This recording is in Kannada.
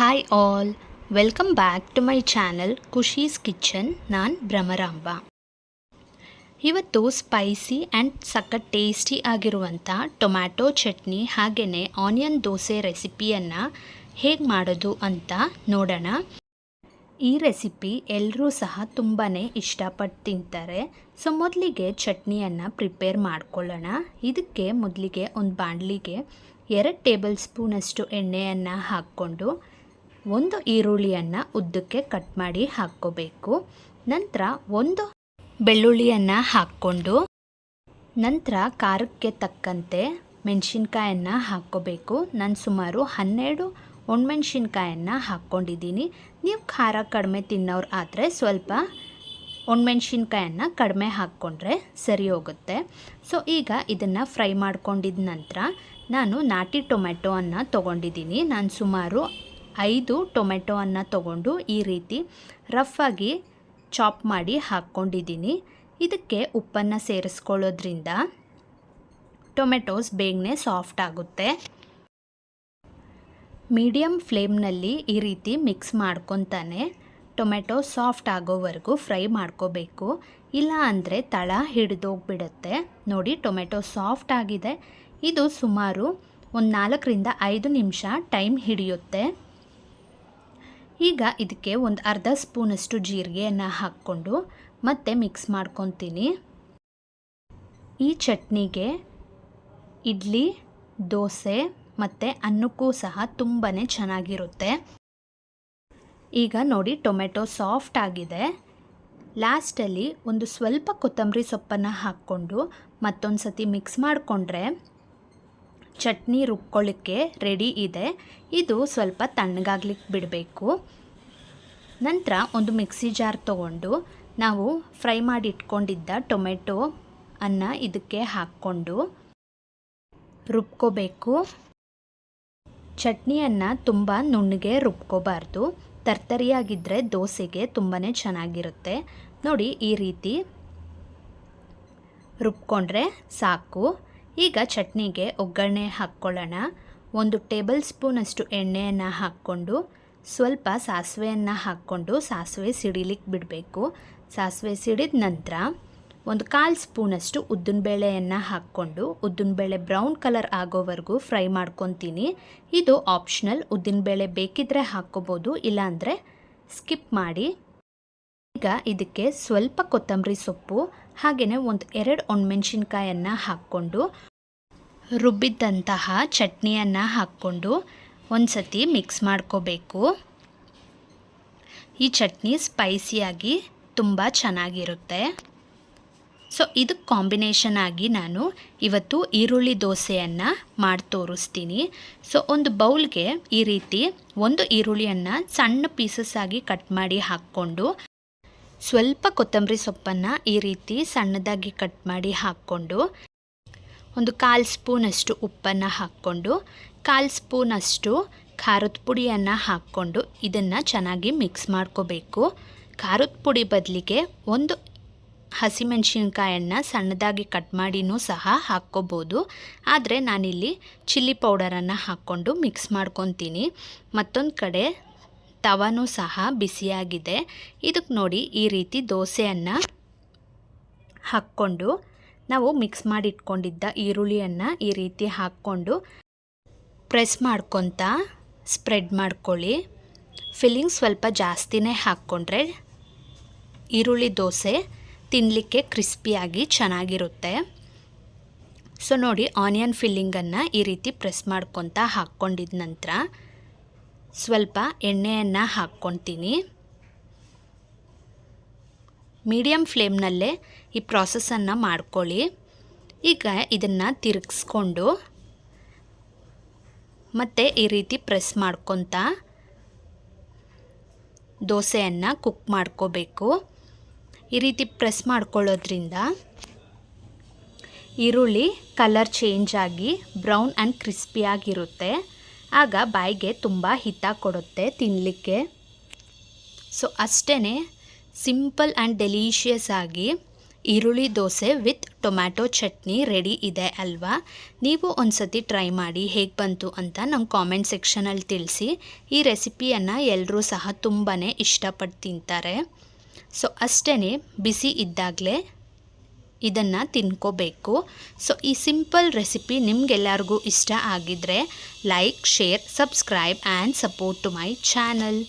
Hi all welcome back to my channel Khushi's kitchen ನಾನು ಭ್ರಮರಾಂಬ ಇವತ್ತು ಸ್ಪೈಸಿ ಆ್ಯಂಡ್ ಸಖತ್ ಟೇಸ್ಟಿ ಆಗಿರುವಂಥ ಟೊಮ್ಯಾಟೊ ಚಟ್ನಿ ಹಾಗೆಯೇ ಆನಿಯನ್ ದೋಸೆ ರೆಸಿಪಿಯನ್ನು ಹೇಗೆ ಮಾಡೋದು ಅಂತ ನೋಡೋಣ. ಈ ರೆಸಿಪಿ ಎಲ್ಲರೂ ಸಹ ತುಂಬಾ ಇಷ್ಟಪಟ್ಟು ತಿಂತಾರೆ. ಸೊ ಮೊದಲಿಗೆ ಚಟ್ನಿಯನ್ನು ಪ್ರಿಪೇರ್ ಮಾಡ್ಕೊಳ್ಳೋಣ. ಇದಕ್ಕೆ ಮೊದಲಿಗೆ ಒಂದು ಬಾಣಲಿಗೆ ಎರಡು ಟೇಬಲ್ ಸ್ಪೂನಷ್ಟು ಎಣ್ಣೆಯನ್ನು ಹಾಕ್ಕೊಂಡು ಒಂದು ಈರುಳ್ಳಿಯನ್ನು ಉದ್ದಕ್ಕೆ ಕಟ್ ಮಾಡಿ ಹಾಕ್ಕೋಬೇಕು. ನಂತರ ಒಂದು ಬೆಳ್ಳುಳ್ಳಿಯನ್ನು ಹಾಕ್ಕೊಂಡು ನಂತರ ಖಾರಕ್ಕೆ ತಕ್ಕಂತೆ ಮೆಣಸಿನ್ಕಾಯನ್ನು ಹಾಕ್ಕೋಬೇಕು. ನಾನು ಸುಮಾರು ಹನ್ನೆರಡು ಒಣಮೆಣ್ಸಿನ್ಕಾಯನ್ನು ಹಾಕ್ಕೊಂಡಿದ್ದೀನಿ. ನೀವು ಖಾರ ಕಡಿಮೆ ತಿನ್ನೋರು ಆದರೆ ಸ್ವಲ್ಪ ಒಣಮೆಣ್ಸಿನ್ಕಾಯನ್ನು ಕಡಿಮೆ ಹಾಕ್ಕೊಂಡ್ರೆ ಸರಿ ಹೋಗುತ್ತೆ. ಸೊ, ಈಗ ಇದನ್ನು ಫ್ರೈ ಮಾಡ್ಕೊಂಡಿದ ನಂತರ ನಾನು ನಾಟಿ ಟೊಮೆಟೊವನ್ನು ತೊಗೊಂಡಿದ್ದೀನಿ. ನಾನು ಸುಮಾರು ಐದು ಟೊಮೆಟೊವನ್ನು ತಗೊಂಡು ಈ ರೀತಿ ರಫಾಗಿ ಚಾಪ್ ಮಾಡಿ ಹಾಕ್ಕೊಂಡಿದ್ದೀನಿ. ಇದಕ್ಕೆ ಉಪ್ಪನ್ನು ಸೇರಿಸ್ಕೊಳ್ಳೋದ್ರಿಂದ ಟೊಮೆಟೊಸ್ ಬೇಗನೆ ಸಾಫ್ಟ್ ಆಗುತ್ತೆ. ಮೀಡಿಯಮ್ ಫ್ಲೇಮ್ನಲ್ಲಿ ಈ ರೀತಿ ಮಿಕ್ಸ್ ಮಾಡ್ಕೊತಾನೆ. ಟೊಮೆಟೊ ಸಾಫ್ಟ್ ಆಗೋವರೆಗೂ ಫ್ರೈ ಮಾಡ್ಕೋಬೇಕು. ಇಲ್ಲ ಅಂದರೆ ತಳ ಹಿಡಿದೋಗ್ಬಿಡುತ್ತೆ. ನೋಡಿ ಟೊಮೆಟೊ ಸಾಫ್ಟ್ ಆಗಿದೆ. ಇದು ಸುಮಾರು ಒಂದು ನಾಲ್ಕರಿಂದ ಐದು ನಿಮಿಷ ಟೈಮ್ ಹಿಡಿಯುತ್ತೆ. ಈಗ ಇದಕ್ಕೆ ಒಂದು ಅರ್ಧ ಸ್ಪೂನಷ್ಟು ಜೀರಿಗೆಯನ್ನು ಹಾಕ್ಕೊಂಡು ಮತ್ತೆ ಮಿಕ್ಸ್ ಮಾಡ್ಕೊತೀನಿ. ಈ ಚಟ್ನಿಗೆ ಇಡ್ಲಿ, ದೋಸೆ ಮತ್ತು ಅನ್ನಕ್ಕೂ ಸಹ ತುಂಬಾ ಚೆನ್ನಾಗಿರುತ್ತೆ. ಈಗ ನೋಡಿ ಟೊಮೆಟೊ ಸಾಫ್ಟ್ ಆಗಿದೆ. ಲಾಸ್ಟಲ್ಲಿ ಒಂದು ಸ್ವಲ್ಪ ಕೊತ್ತಂಬರಿ ಸೊಪ್ಪನ್ನು ಹಾಕ್ಕೊಂಡು ಮತ್ತೊಂದು ಸತಿ ಮಿಕ್ಸ್ ಮಾಡಿಕೊಂಡ್ರೆ ಚಟ್ನಿ ರುಬ್ಕೊಳ್ಳಿಕ್ಕೆ ರೆಡಿ ಇದೆ. ಇದು ಸ್ವಲ್ಪ ತಣ್ಣಗಾಗ್ಲಿಕ್ಕೆ ಬಿಡಬೇಕು. ನಂತರ ಒಂದು ಮಿಕ್ಸಿ ಜಾರ್ ತಗೊಂಡು ನಾವು ಫ್ರೈ ಮಾಡಿ ಇಟ್ಕೊಂಡಿದ್ದ ಟೊಮೆಟೊ ಅನ್ನ ಇದಕ್ಕೆ ಹಾಕ್ಕೊಂಡು ರುಬ್ಕೋಬೇಕು. ಚಟ್ನಿಯನ್ನು ತುಂಬ ನುಣ್ಣಗೆ ರುಬ್ಕೋಬಾರ್ದು. ತರ್ತರಿಯಾಗಿದ್ದರೆ ದೋಸೆಗೆ ತುಂಬಾ ಚೆನ್ನಾಗಿರುತ್ತೆ. ನೋಡಿ ಈ ರೀತಿ ರುಬ್ಕೊಂಡ್ರೆ ಸಾಕು. ಈಗ ಚಟ್ನಿಗೆ ಒಗ್ಗರಣೆ ಹಾಕ್ಕೊಳ್ಳೋಣ. ಒಂದು ಟೇಬಲ್ ಸ್ಪೂನಷ್ಟು ಎಣ್ಣೆಯನ್ನು ಹಾಕ್ಕೊಂಡು, ಸ್ವಲ್ಪ ಸಾಸಿವೆಯನ್ನು ಹಾಕ್ಕೊಂಡು ಸಾಸಿವೆ ಸಿಡಿಲಿಕ್ಕೆ ಬಿಡಬೇಕು. ಸಾಸಿವೆ ಸಿಡಿದ ನಂತರ ಒಂದು ಕಾಲು ಸ್ಪೂನಷ್ಟು ಉದ್ದಿನಬೇಳೆಯನ್ನು ಹಾಕ್ಕೊಂಡು, ಉದ್ದಿನಬೇಳೆ ಬ್ರೌನ್ ಕಲರ್ ಆಗೋವರೆಗೂ ಫ್ರೈ ಮಾಡ್ಕೊತೀನಿ. ಇದು ಆಪ್ಷನಲ್, ಉದ್ದಿನಬೇಳೆ ಬೇಕಿದ್ದರೆ ಹಾಕ್ಕೋಬೋದು, ಇಲ್ಲಾಂದರೆ ಸ್ಕಿಪ್ ಮಾಡಿ. ಈಗ ಇದಕ್ಕೆ ಸ್ವಲ್ಪ ಕೊತ್ತಂಬರಿ ಸೊಪ್ಪು ಹಾಗೆಯೇ ಒಂದು ಎರಡು ಒಣಮೆಣ್ಸಿನ್ಕಾಯನ್ನು ಹಾಕ್ಕೊಂಡು, ರುಬ್ಬಿದ್ದಂತಹ ಚಟ್ನಿಯನ್ನು ಹಾಕ್ಕೊಂಡು ಒಂದು ಸತಿ ಮಿಕ್ಸ್ ಮಾಡ್ಕೋಬೇಕು. ಈ ಚಟ್ನಿ ಸ್ಪೈಸಿಯಾಗಿ ತುಂಬ ಚೆನ್ನಾಗಿರುತ್ತೆ. ಸೊ ಇದಕ್ಕೆ ಕಾಂಬಿನೇಷನ್ ಆಗಿ ನಾನು ಇವತ್ತು ಈರುಳ್ಳಿ ದೋಸೆಯನ್ನು ಮಾಡಿ ತೋರಿಸ್ತೀನಿ. ಸೊ ಒಂದು ಬೌಲ್ಗೆ ಈ ರೀತಿ ಒಂದು ಈರುಳ್ಳಿಯನ್ನು ಸಣ್ಣ ಪೀಸಸ್ ಆಗಿ ಕಟ್ ಮಾಡಿ ಹಾಕ್ಕೊಂಡು ಸ್ವಲ್ಪ ಕೊತ್ತಂಬರಿ ಸೊಪ್ಪನ್ನು ಈ ರೀತಿ ಸಣ್ಣದಾಗಿ ಕಟ್ ಮಾಡಿ ಹಾಕ್ಕೊಂಡು ಒಂದು ಕಾಲು ಸ್ಪೂನಷ್ಟು ಉಪ್ಪನ್ನು ಹಾಕ್ಕೊಂಡು, ಕಾಲು ಸ್ಪೂನಷ್ಟು ಖಾರದ ಪುಡಿಯನ್ನು ಹಾಕ್ಕೊಂಡು ಇದನ್ನು ಚೆನ್ನಾಗಿ ಮಿಕ್ಸ್ ಮಾಡ್ಕೋಬೇಕು. ಖಾರದ ಪುಡಿ ಬದಲಿಗೆ ಒಂದು ಹಸಿಮೆಣಸಿನ್ಕಾಯನ್ನು ಸಣ್ಣದಾಗಿ ಕಟ್ ಮಾಡಿನೂ ಸಹ ಹಾಕ್ಕೋಬೋದು. ಆದರೆ ನಾನಿಲ್ಲಿ ಚಿಲ್ಲಿ ಪೌಡರನ್ನು ಹಾಕ್ಕೊಂಡು ಮಿಕ್ಸ್ ಮಾಡ್ಕೊತೀನಿ. ಮತ್ತೊಂದು ಕಡೆ ತವನೂ ಸಹ ಬಿಸಿಯಾಗಿದೆ. ಇದಕ್ಕೆ ನೋಡಿ ಈ ರೀತಿ ದೋಸೆಯನ್ನು ಹಾಕ್ಕೊಂಡು, ನಾವು ಮಿಕ್ಸ್ ಮಾಡಿ ಇಟ್ಕೊಂಡಿದ್ದ ಈರುಳ್ಳಿಯನ್ನು ಈ ರೀತಿ ಹಾಕ್ಕೊಂಡು ಪ್ರೆಸ್ ಮಾಡ್ಕೊತ ಸ್ಪ್ರೆಡ್ ಮಾಡ್ಕೊಳ್ಳಿ. ಫಿಲ್ಲಿಂಗ್ ಸ್ವಲ್ಪ ಜಾಸ್ತಿನೇ ಹಾಕ್ಕೊಂಡ್ರೆ ಈರುಳ್ಳಿ ದೋಸೆ ತಿನ್ನಲಿಕ್ಕೆ ಕ್ರಿಸ್ಪಿಯಾಗಿ ಚೆನ್ನಾಗಿರುತ್ತೆ. ಸೊ ನೋಡಿ ಆನಿಯನ್ ಫಿಲ್ಲಿಂಗನ್ನು ಈ ರೀತಿ ಪ್ರೆಸ್ ಮಾಡ್ಕೊತ ಹಾಕ್ಕೊಂಡಿದ್ದ ನಂತರ ಸ್ವಲ್ಪ ಎಣ್ಣೆಯನ್ನು ಹಾಕ್ಕೊತೀನಿ. ಮೀಡಿಯಮ್ ಫ್ಲೇಮ್ನಲ್ಲೇ ಈ ಪ್ರಾಸೆಸನ್ನು ಮಾಡ್ಕೊಳ್ಳಿ. ಈಗ ಇದನ್ನು ತಿರುಗಿಸ್ಕೊಂಡು ಮತ್ತು ಈ ರೀತಿ ಪ್ರೆಸ್ ಮಾಡ್ಕೊತ ದೋಸೆಯನ್ನು ಕುಕ್ ಮಾಡ್ಕೋಬೇಕು. ಈ ರೀತಿ ಪ್ರೆಸ್ ಮಾಡ್ಕೊಳ್ಳೋದ್ರಿಂದ ಈರುಳ್ಳಿ ಕಲರ್ ಚೇಂಜ್ ಆಗಿ ಬ್ರೌನ್ ಆ್ಯಂಡ್ ಕ್ರಿಸ್ಪಿಯಾಗಿರುತ್ತೆ ಆಗ ಬಾಯಿಗೆ ತುಂಬ ಹಿತ ಕೊಡುತ್ತೆ ತಿನ್ನಲಿಕ್ಕೆ ಸೊ ಅಷ್ಟೇ ಸಿಂಪಲ್ ಆ್ಯಂಡ್ ಡೆಲೀಷಿಯಸ್ ಆಗಿ ಈರುಳ್ಳಿ dosa with tomato chutney ready ಇದೆ ಅಲ್ವಾ? ನೀವು ಒಂದ್ಸತಿ ಟ್ರೈ ಮಾಡಿ ಹೇಗೆ ಬಂತು ಅಂತ ನಮ್ಮ ಕಾಮೆಂಟ್ ಸೆಕ್ಷನಲ್ಲಿ ತಿಳಿಸಿ. ಈ ರೆಸಿಪಿಯನ್ನು ಎಲ್ಲರೂ ಸಹ ತುಂಬಾ ಇಷ್ಟಪಟ್ಟು ತಿಂತಾರೆ. ಸೊ ಅಷ್ಟೇ ಬಿಸಿ ಇದ್ದಾಗಲೇ ಇದನ್ನು ತಿನ್ಕೋಬೇಕು. ಸೊ ಈ ಸಿಂಪಲ್ ರೆಸಿಪಿ ನಿಮಗೆಲ್ಲರಿಗೂ ಇಷ್ಟ ಆಗಿದ್ದರೆ like share subscribe and support to my channel